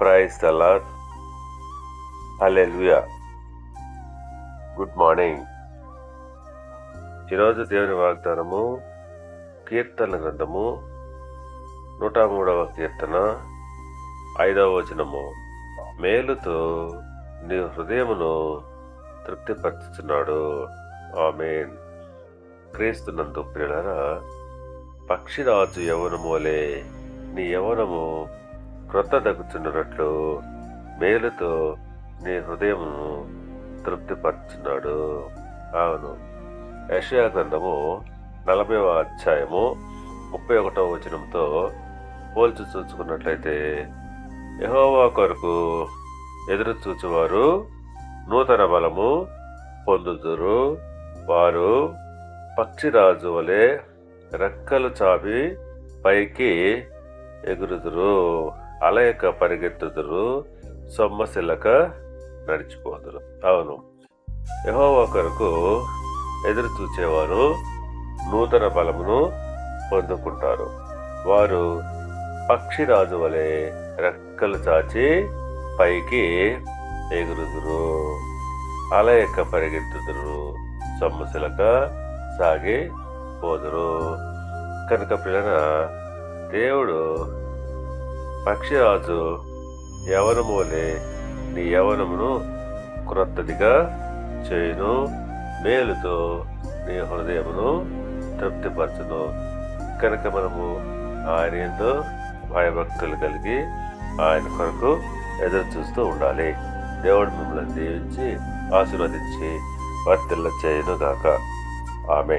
Praise the Lord good morning ఈరోజు దేవుని వాగ్దానము కీర్తన గ్రంథము నూట మూడవ కీర్తన ఐదవ వచనము. మేలుతో నీ హృదయమును తృప్తిపరుచుతున్నాడు ఆమెన్. క్రీస్తునందు ప్రియులరా పక్షిరాజు యవనమోలే నీ యవనము క్రొత్త దగుచున్నట్లు మేలుతో నీ హృదయమును తృప్తిపరుచున్నాడు. అవును. యషయా గ్రంథము నలభైవ అధ్యాయము ముప్పై ఒకటో వచనంతో పోల్చి చూసుకున్నట్లయితే యహోవా కొరకు ఎదురు చూచువారు నూతన బలము పొందుదురు. వారు పక్షిరాజు వలె రెక్కలు చాపి పైకి ఎగురుదురు. అలయక పరిగెత్తుదురు సొమ్మసిల్లక నడిచిపోదురు. అవును. యహో కొరకు ఎదురు చూచేవారు నూతన బలమును పొందుకుంటారు. వారు పక్షిరాజు వలె రెక్కలు చాచి పైకి ఎగురుదురు. అలయక పరిగెత్తుదురు సొమ్మశిలక సాగి పోదురు. కనుక పిల్లన దేవుడు పక్షిరాజు యవనములే నీ యవనమును క్రొత్తదిగా చేయును మేలుతో నీ హృదయమును తృప్తిపరచును. కనుక మనము ఆయన ఎంతో భయభక్తులు కలిగి ఆయన కొరకు ఎదురు చూస్తూ ఉండాలి. దేవుడు మిమ్మల్ని దీవించి ఆశీర్వదించి వర్తిల్ల చేయను గాక ఆమె